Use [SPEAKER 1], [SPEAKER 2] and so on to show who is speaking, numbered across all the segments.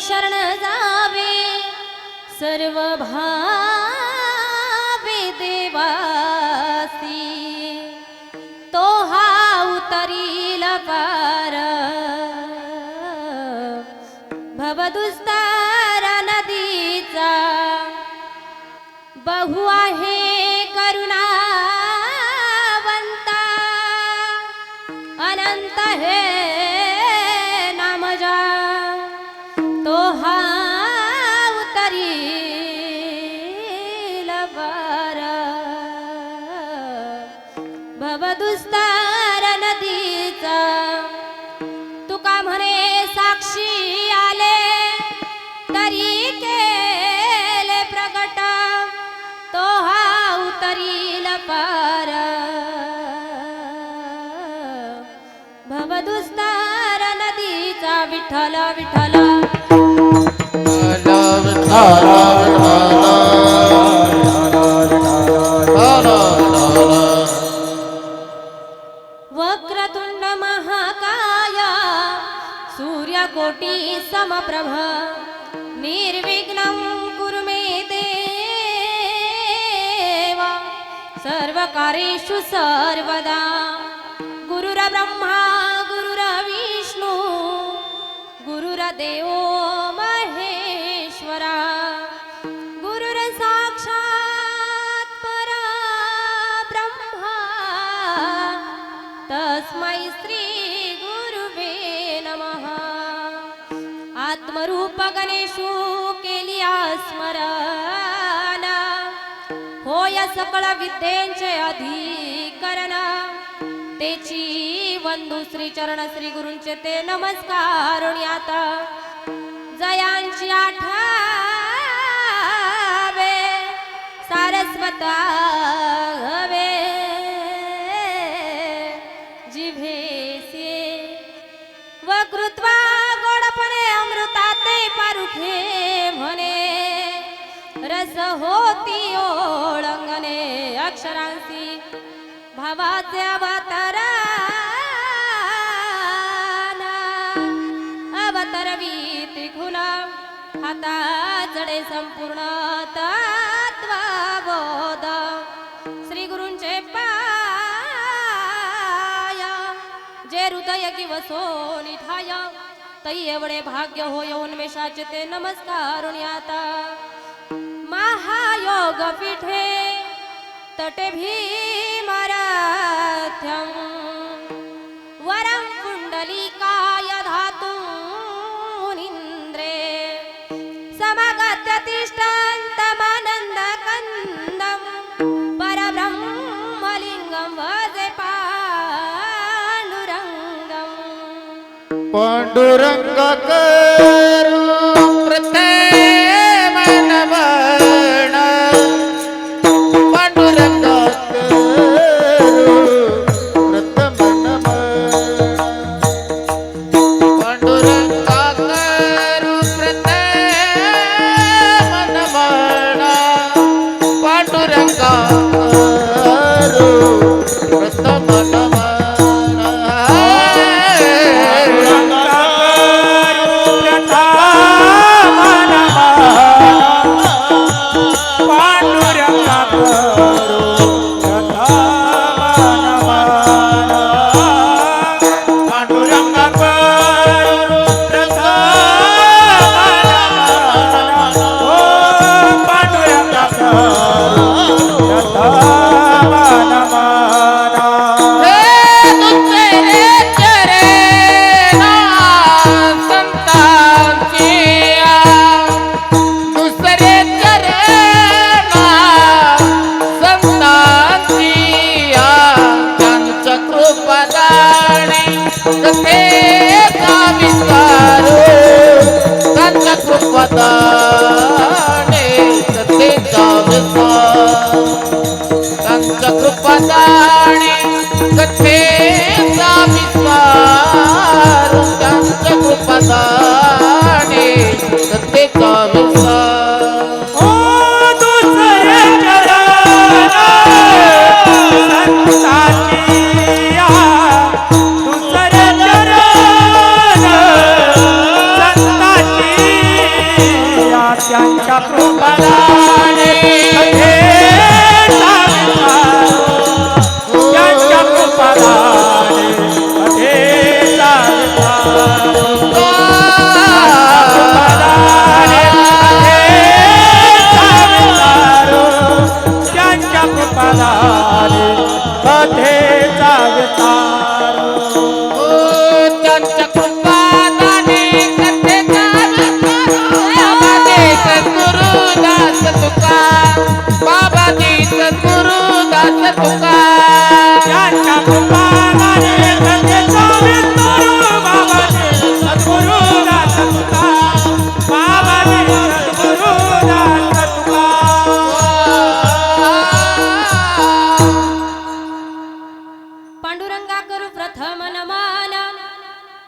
[SPEAKER 1] शरण जावे. सर्व भावे देवासी. तो हा उतरील पार भवदुस्तार विठ्ठल विठ्ठल. वक्रतुंड महाकाय सूर्यकोटी समप्रभ निर्विघ्नं कुरु मे सर्वकारेषु सर्वदा गुरुरब्रह्मा देवो महेश्वरा गुरुर साक्षात परब्रह्मा तस्मै श्री गुरुवे नमः। आत्मरूप गणेशू केली स्मरण होय सकळ विद्येंचे अधिकरण तेची वन श्री चरण श्री गुरूंचे ते नमस्कार. आता जयांची आठवे सारस्वता भावाचे अवताराना अवतरवी त्रिखुण आता जडे संपूर्ण तत्वबोध. श्री गुरूंचे पाय. जे हृदय किंव सोनिठाय तै एवढे भाग्य होय उन्मेषाचे ते नमस्कार आता महायोग पीठे. तटे भीमराध्यं वरं कुण्डलिकाय धातूनिन्द्रे। समगत्य तिष्ठन्तमानन्दकन्दं परब्रह्मलिङ्गं भजे पाण्डुरङ्गम्
[SPEAKER 2] पांडुरंग
[SPEAKER 1] Bye. ശത്രുപദാനേ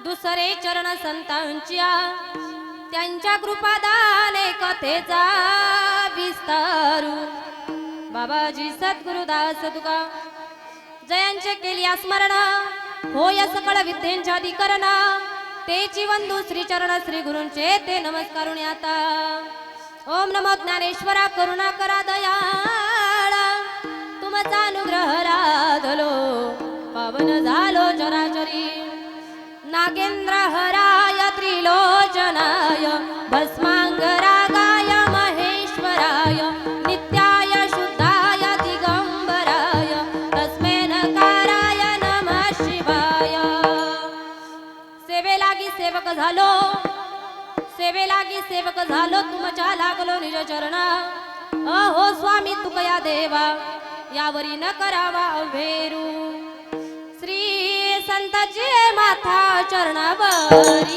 [SPEAKER 1] दुसरे चरण संतांच्या. त्यांच्या कृपा दाने कथेचा विस्तारू. बाबाजी सद्गुरुदास तुका जयांचे केली स्मरण होय सकळ विद्येंच्या अधिकरण ते वंदू श्री चरण श्री गुरूंचे ते नमस्कारुणी आता ओम नमो ज्ञानेश्वरा करुणा करा दयाळा. तुमचा अनुग्रह राधलो पावन झालो चराचरी नागेंद्र हराय त्रिलोचनाय भस्मांग सेवक झालो. सेवेलागी सेवक झालो. तुमच्या लागलो निज चरण अहो स्वामी तुकया देवा यावरी न करावा अभेरू श्री संताची माथा चरणावरी.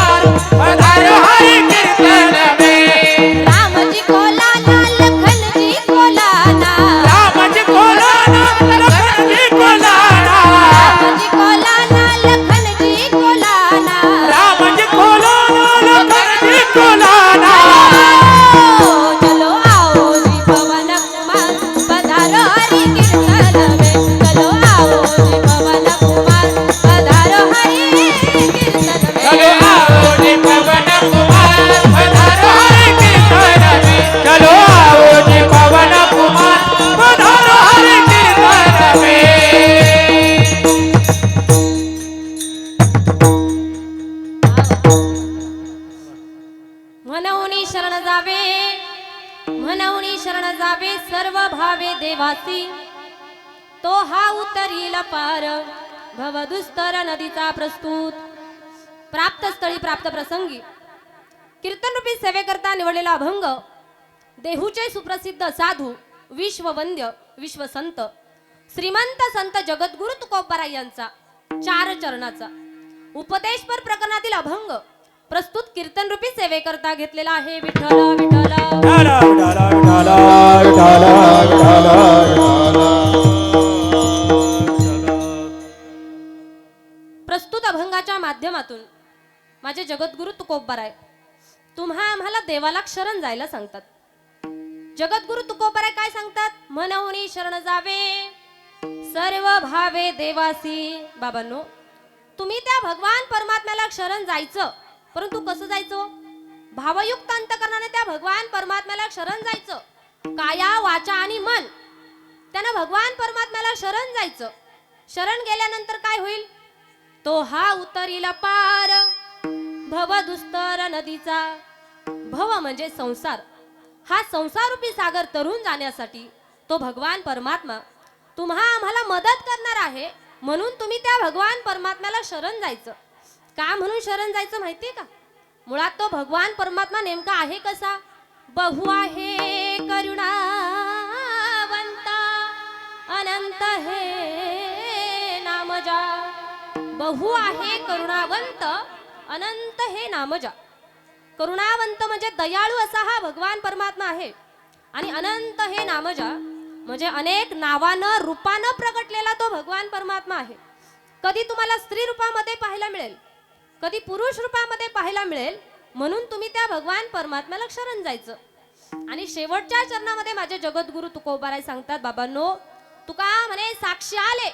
[SPEAKER 1] निवडलेला अभंग देहूचे सुप्रसिद्ध साधू विश्ववंद्य विश्वसंत श्रीमंत संत जगद्गुरु तुकोबारा यांचा चार चरणाचा. उपदेशपर प्रकरणातील अभंग प्रस्तुत कीर्तन रूपी सेवेकरता घेतलेला आहे विठ्ठल. प्रस्तुत अभंगाच्या माध्यमातून माझे जगद्गुरु तुकोबाराय तुम्हा आम्हाला देवाला शरण जायला सांगतात. जगद्गुरु तुकोबाराय काय सांगतात? मनहुनी शरण जावे. सर्व भावे देवासी. बाबांनो तुम्ही त्या भगवान परमात्म्याला शरण जायचं परंतु कसं जायचं? भावयुक्त अंतकरणाने त्या भगवान परमात्म्याला शरण जायचं. काया वाचा आणि मन. त्यानं भगवान परमात्म्याला शरण जायचं. शरण गेल्यानंतर काय होईल? तो हा उतरील पार. भव दुस्तर नदीचा. भव म्हणजे संसार. हा संसारूपी सागर तरुण जाण्यासाठी तो भगवान परमात्मा तुम्हा आम्हाला मदत करणार आहे म्हणून तुम्ही त्या भगवान परमात्म्याला शरण जायचं. का म्हणून शरण जायचं माहितीये का? मुळात तो भगवान परमात्मा नेमका आहे कसा? बहु आहे करुणावंत अनंत हे नामजा. बहु आहे करुणावंत अनंत हे नामजा. करुणावंत म्हणजे दयाळू असा हा भगवान परमात्मा आहे. आणि अनंत हे नामजा म्हणजे अनेक नावानं रूपानं प्रगटलेला तो भगवान परमात्मा आहे. कधी तुम्हाला स्त्री रूपामध्ये पाहायला मिळेल कधी पुरुष रूपामध्ये पाहायला मिळेल म्हणून तुम्ही त्या भगवान परमात्म्याला शरण जायचं. आणि शेवटच्या चरणामध्ये माझे जगद्गुरु तुकोबाराय सांगतात बाबांनो तुका म्हणे साक्षी आले.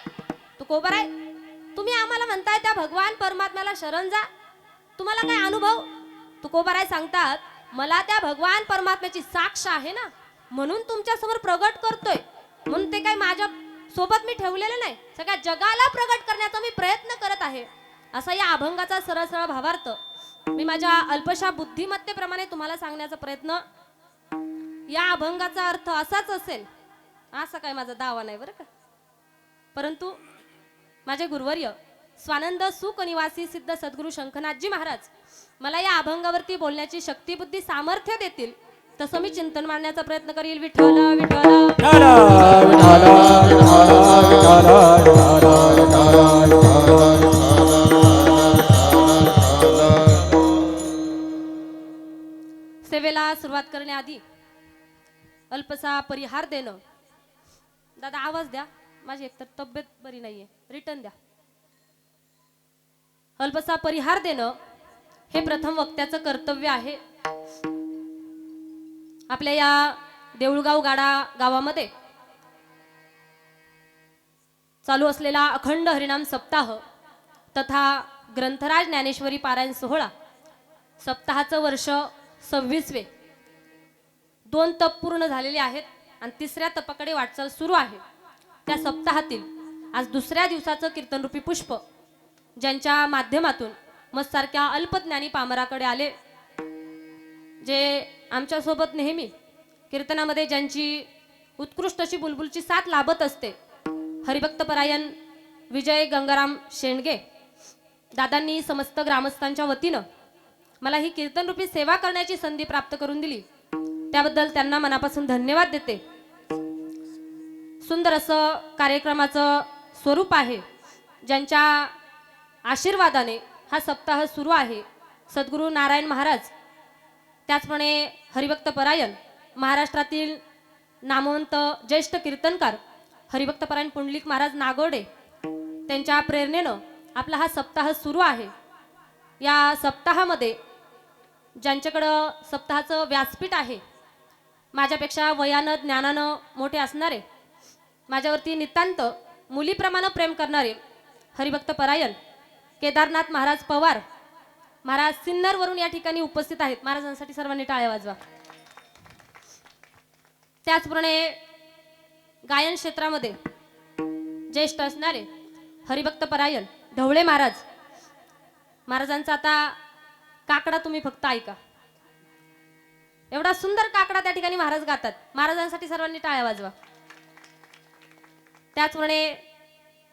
[SPEAKER 1] तुकोबाराय तुम्ही आम्हाला म्हणताय त्या भगवान परमात्म्याला शरण जा. तुम्हाला काय अनुभव? तुकोबाराय सांगतात मला त्या भगवान परमात्म्याची साक्ष आहे ना म्हणून तुमच्यासमोर प्रगट करतोय. म्हणून ते काय माझ्या सोबत मी ठेवलेलं नाही. सगळ्या जगाला प्रगट करण्याचा मी प्रयत्न करत आहे. असा या अभंगाचा सरळ सरळ भावार्थ मी माझ्या अल्पशा बुद्धिमत्तेप्रमाणे तुम्हाला सांगण्याचा प्रयत्न. या अभंगाचा अर्थ असाच असेल. असा काय माझा दावा नाही बरं का? परंतु माझे गुरुवर्य स्वानंद सुख निवासी सिद्ध सद्गुरू शंखनाथजी महाराज मला या अभंगावरती बोलण्याची शक्ती बुद्धी सामर्थ्य देतील तसं मी चिंतन मांडण्याचा प्रयत्न करील. विठ्ठल विठ्ठल सेवेला सुरुवात करण्याआधी अल्पसा परिहार देणं. दादा आवाज द्या. माझी एकतर तब्येत बरी नाहीये. रिटर्न द्या. अल्पसा परिहार देणं हे प्रथम वक्त्याचं कर्तव्य आहे. आपल्या या देऊळगाव गाडा गावामध्ये चालू असलेला अखंड हरिणाम सप्ताह तथा ग्रंथराज ज्ञानेश्वरी पारायण सोहळा सप्ताहाचं वर्ष सव्वीसवे. दोन तप पूर्ण झालेले आहेत आणि तिसऱ्या तपाकडे वाटचाल सुरू आहे. त्या सप्ताहातील आज दुसऱ्या दिवसाचं कीर्तनरूपी पुष्प ज्यांच्या माध्यमातून मस्सारख्या अल्पज्ञानी पामराकडे आले. जे आमच्यासोबत नेहमी कीर्तनामध्ये ज्यांची उत्कृष्ट अशी बुलबुलची साथ लाभत असते. हरिभक्त परायण विजय गंगाराम शेंडगे दादांनी समस्त ग्रामस्थांच्या वतीनं मला ही कीर्तनरूपी सेवा करण्याची संधी प्राप्त करून दिली. त्याबद्दल त्यांना मनापासून धन्यवाद देते. सुंदर असं कार्यक्रमाचं स्वरूप आहे. ज्यांच्या आशीर्वादाने हा सप्ताह सुरू आहे. सद्गुरू नारायण महाराज त्याचप्रमाणे हरिभक्त परायण महाराष्ट्रातील नामवंत ज्येष्ठ कीर्तनकार हरिभक्त परायण पुंडलिक महाराज नागोडे त्यांच्या प्रेरणेनं आपला हा सप्ताह सुरू आहे. या सप्ताहामध्ये ज्यांच्याकडं सप्ताहाचं व्यासपीठ आहे माझ्यापेक्षा वयानं ज्ञानानं मोठे असणारे माझ्यावरती नितांत मुलीप्रमाणे प्रेम करणारे हरिभक्त परायण केदारनाथ महाराज पवार महाराज सिन्नरवरून या ठिकाणी उपस्थित आहेत. महाराजांसाठी सर्वांनी टाळ्या वाजवा. त्याचप्रमाणे गायन क्षेत्रामध्ये ज्येष्ठ असणारे हरिभक्त परायण ढवळे महाराज महाराजांचा आता काकडा तुम्ही फक्त ऐका. एवढा सुंदर काकडा त्या ठिकाणी महाराज गातात. महाराजांसाठी सर्वांनी टाळ्या वाजवा. त्याचप्रमाणे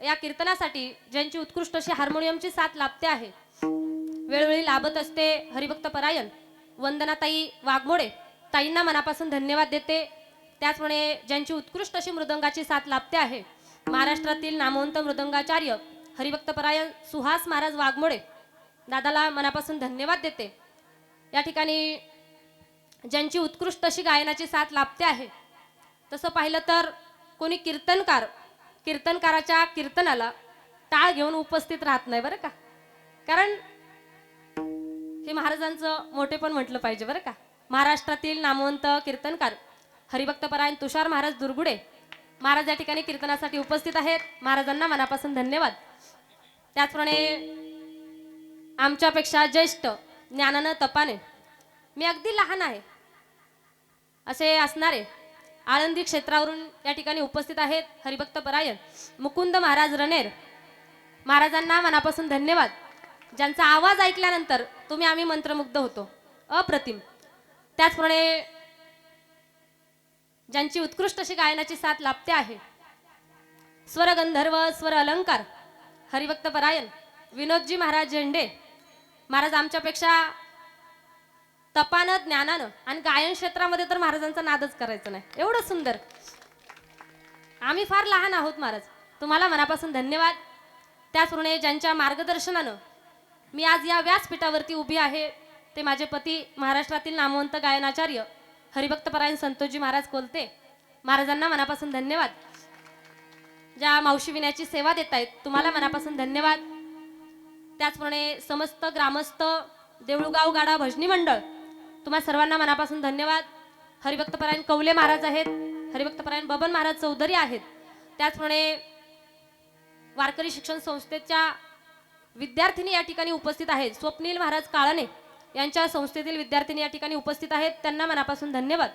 [SPEAKER 1] या कीर्तनासाठी ज्यांची उत्कृष्ट अशी हार्मोनियमची साथ लाभते आहे. वेळोवेळी लाभत असते हरिभक्त परायण वंदनाताई वाघमोडे ताईंना मनापासून धन्यवाद देते. त्याचप्रमाणे ज्यांची उत्कृष्ट अशी मृदंगाची साथ लाभते आहे महाराष्ट्रातील नामवंत मृदंगाचार्य हरिभक्त परायण सुहास महाराज वाघमोडे दादाला मनापासून धन्यवाद देते. या ठिकाणी ज्यांची उत्कृष्ट अशी गायनाची साथ लाभते आहे. तसं पाहिलं तर कोणी कीर्तनकार कीर्तनकाराच्या कीर्तनाला टाळ घेऊन उपस्थित राहत नाही बरं का? कारण हे महाराजांचं मोठे पण म्हटलं पाहिजे बरं का? महाराष्ट्रातील नामवंत कीर्तनकार हरिभक्तपरायण तुषार महाराज दुर्गुडे महाराज या ठिकाणी कीर्तनासाठी उपस्थित आहेत. महाराजांना मनापासून धन्यवाद. त्याचप्रमाणे आमच्यापेक्षा ज्येष्ठ ज्ञानानं तपाने मी अगदी लहान आहे असे असणारे आळंदी क्षेत्रावरून या ठिकाणी उपस्थित आहेत हरिभक्त परायण मुकुंद महाराज रणेर महाराजांना मनापासून धन्यवाद. ज्यांचा आवाज ऐकल्यानंतर तुम्ही आम्ही मंत्रमुग्ध होतो. अप्रतिम. त्याचप्रमाणे ज्यांची उत्कृष्ट अशी गायनाची साथ लाभते आहे. स्वर गंधर्व स्वर अलंकार हरिभक्त परायण विनोदजी महाराज झेंडे. महाराज आमच्यापेक्षा तपानं ज्ञानानं आणि गायन क्षेत्रामध्ये तर महाराजांचा नादच करायचा नाही. एवढं सुंदर. आम्ही फार लहान आहोत महाराज. तुम्हाला मनापासून धन्यवाद. त्याचप्रमाणे ज्यांच्या मार्गदर्शनानं मी आज या व्यासपीठावरती उभी आहे ते माझे पती महाराष्ट्रातील नामवंत गायनाचार्य हरिभक्तपरायण संतोषजी महाराज कोलते. महाराजांना मनापासून धन्यवाद. ज्या मावशी विण्याची सेवा देत आहेत तुम्हाला मनापासून धन्यवाद. त्याचप्रमाणे समस्त ग्रामस्थ देऊळगाव गाडा भजनी मंडळ तुम्हा सर्वांना मनापासून धन्यवाद. हरिभक्तपरायण कवले महाराज आहेत. हरिभक्तपरायण बबन महाराज चौधरी आहेत. त्याचप्रमाणे वारकरी शिक्षण संस्थेच्या विद्यार्थिनी या ठिकाणी उपस्थित आहेत. स्वप्नील महाराज काळाने यांच्या संस्थेतील विद्यार्थिनी या ठिकाणी उपस्थित आहेत. त्यांना मनापासून धन्यवाद.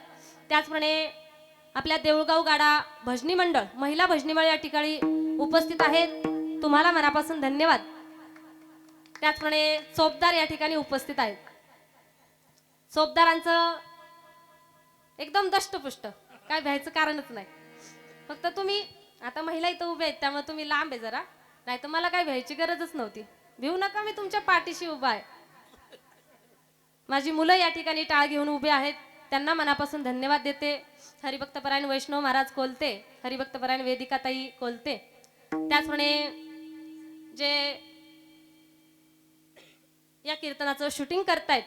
[SPEAKER 1] त्याचप्रमाणे आपल्या देऊळगाव गाडा भजनी मंडळ महिला भजनी मंडळ या ठिकाणी उपस्थित आहेत. तुम्हाला मनापासून धन्यवाद. त्याचप्रमाणे चोपदार या ठिकाणी उपस्थित आहेत. सोबदारांचं एकदम दष्टपुष्ट. काय भ्यायचं कारणच नाही. फक्त तुम्ही आता महिला इथं उभ्या आहेत त्यामुळे तुम्ही लांब आहे जरा. नाही तर मला काय भ्यायची गरजच नव्हती. भिऊ नका मी तुमच्या पाठीशी उभा आहे. माझी मुलं या ठिकाणी टाळ घेऊन उभे आहेत. त्यांना मनापासून धन्यवाद देते. हरिभक्तपरायण वैष्णव महाराज कोलते. हरिभक्तपरायण वेदिकाताई कोलते. त्याचप्रमाणे जे या कीर्तनाचं शूटिंग करतायत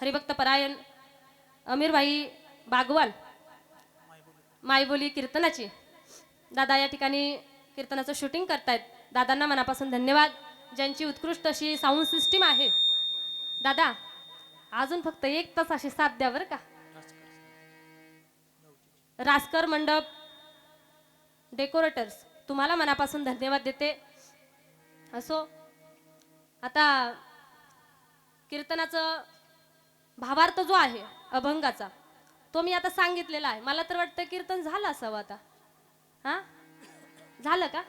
[SPEAKER 1] हरिभक्त परायण अमीरभाई बागवान मायबोली कीर्तनाची. दादा या ठिकाणी कीर्तनाचं शूटिंग करतायत. दादांना मनापासून धन्यवाद. ज्यांची उत्कृष्ट अशी साऊंड सिस्टीम आहे. दादा अजून फक्त एक तास अशी साथ द्या बरं का. रासकर मंडप डेकोरेटर्स तुम्हाला मनापासून धन्यवाद देते. असो आता कीर्तनाचं भावार्थ जो आहे अभंगाचा तो मी आता सांगितलेला आहे. मला तर वाटतं कीर्तन झालं असावं आता. हा? झालं का?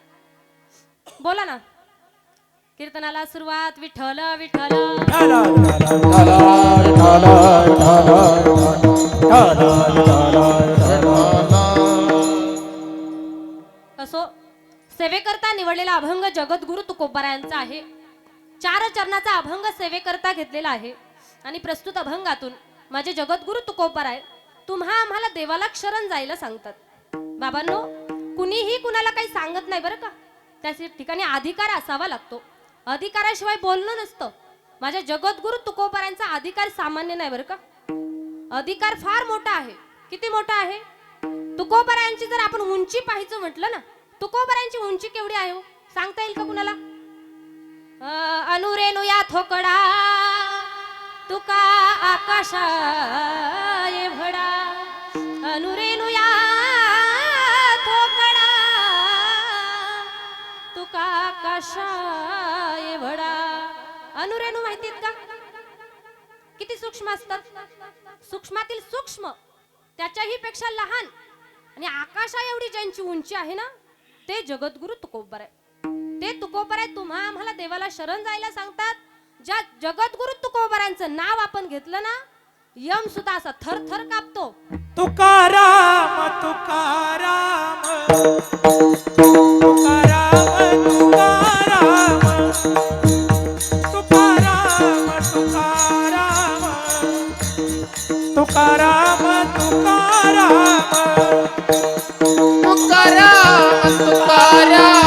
[SPEAKER 1] बोला ना. कीर्तनाला सुरुवात विठ्ठल विठ्ठल. असो सेवेकरता निवडलेला अभंग जगद्गुरु तुकोबारायांचा आहे. चार चरणाचा अभंग सेवेकरता घेतलेला आहे. आणि प्रस्तुत अभंगातून माझे जगद्गुरु तुकोपराय तुम्हा आम्हाला देवाला क्षरण जायला सांगतात. बाबांनो कुणीही कुणाला काही सांगत नाही बरं का. त्या ठिकाणी अधिकार असावा लागतो. अधिकाराशिवाय बोलणं नसतं. माझ्या जगद्गुरु तुकोपरांचा अधिकार सामान्य नाही बरं का. अधिकार फार मोठा आहे. किती मोठा आहे? तुकोबरायांची जर आपण उंची पाहायचं म्हटलं ना तुकोबरायांची उंची केवढी आहे हो? सांगता येईल का कुणाला? अं, या थोकडा तुका आकाशाय भडा अनुरेनुया थोकडा. तुका आकाशाय भडा अनुरेणू माहितीत का? किती सूक्ष्म असतात? सूक्ष्मातील सूक्ष्म त्याच्याही पेक्षा लहान. आणि आकाशा एवढी ज्यांची उंची आहे ना ते जगद्गुरु तुकोबर. आहे ते तुकोबर आहे तुम्हा आम्हाला देवाला शरण जायला सांगतात. ज्या जगद्गुरु तुकोबरांचं नाव आपण घेतलं ना यम सुद्धा असा थर थर कापतो.
[SPEAKER 3] तुकाराम तुकाराम तुकाराम तुकाराम तुकाराम तुकाराम तुकाराम तुकाराम
[SPEAKER 2] तुकाराम. तुकाराम तुकाराम.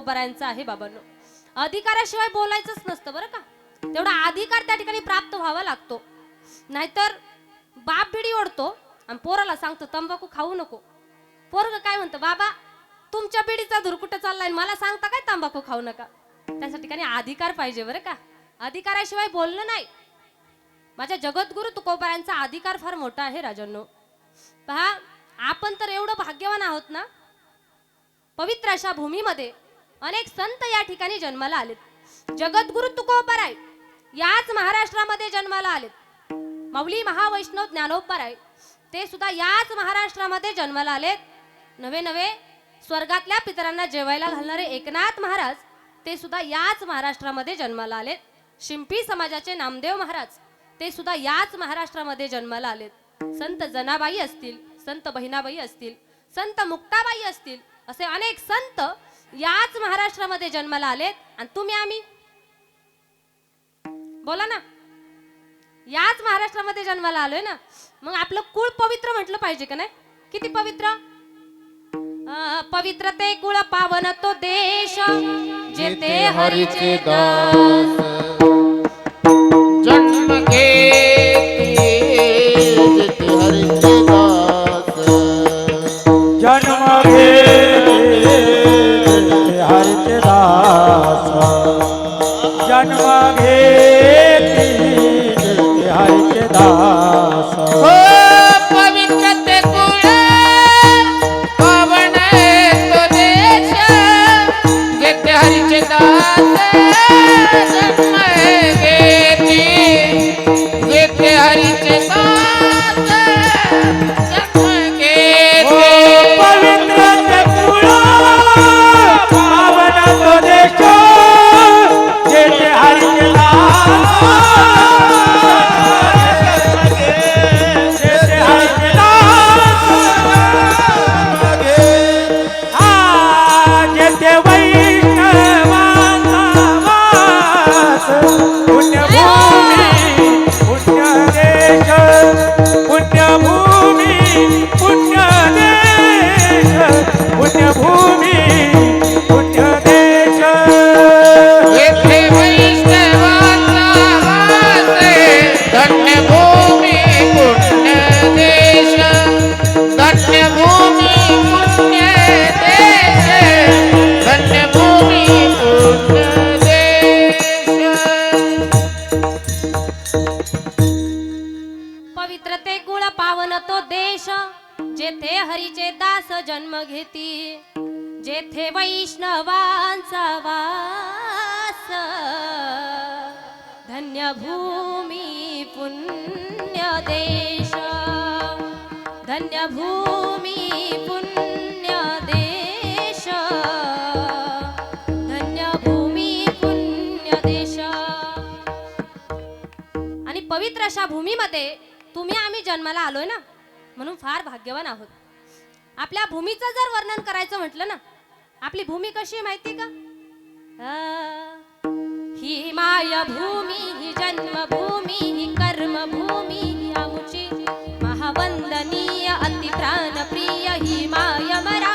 [SPEAKER 1] बऱ्यांचा आहे बाबांनो. अधिकाराशिवाय बोलायचंच नसतं बरं का? तेवढा अधिकार त्या ठिकाणी प्राप्त व्हावा लागतो. नाहीतर बाप भिडी ओढतो आणि पोराला सांगतो तंबाखू खाऊ नको. पोरग काय म्हणतं बाबा तुमच्या बिडीचा धुरकुट चाललाय मला सांगता काय तंबाखू खाऊ नका? त्याच्या ठिकाणी अधिकार पाहिजे बरं का? अधिकाराशिवाय बोलणं नाही. माझ्या जगद्गुरु तुकोबारांचा अधिकार फार मोठा आहे राजांनो. पहा आपण तर एवढं भाग्यवान आहोत ना? पवित्र अशा भूमीमध्ये अनेक संत या ठिकाणी जन्माला आलेत. जगद्गुरु तुकोबराय याच महाराष्ट्रामध्ये जन्माला आलेत. माऊली महावैष्णव ज्ञानोबाराय ते सुद्धा याच महाराष्ट्रामध्ये जन्माला आलेत. नवे नवे स्वर्गातल्या पितरांना जेवायला घालणारे एकनाथ महाराज ते सुद्धा याच महाराष्ट्रामध्ये जन्माला आलेत. शिंपी समाजाचे नामदेव महाराज ते सुद्धा याच महाराष्ट्रामध्ये जन्माला आलेत. संत जनाबाई असतील संत बहिणाबाई असतील संत मुक्ताबाई असतील असे अनेक संत याच महाराष्ट्रामध्ये जन्माला आलेत आणि तुम्ही आम्ही. बोला ना. याच महाराष्ट्रामध्ये जन्माला आलोय ना मग आपलं कुळ पवित्र म्हटलं पाहिजे का नाही? किती पवित्र? अं, पवित्र ते कुळ पावन तो देश जेथे हरीचे दास.
[SPEAKER 2] जन्म घेती
[SPEAKER 1] भाग्यवान आहोत. आपल्या भूमीचं जर वर्णन करायचं म्हटलं ना आपली भूमी कशी आहे माहिती का? ही माय भूमी ही जन्मभूमी ही कर्मभूमी ही आमुची महावंदनीय अति प्राणप्रिय ही माय मरा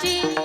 [SPEAKER 1] संतांची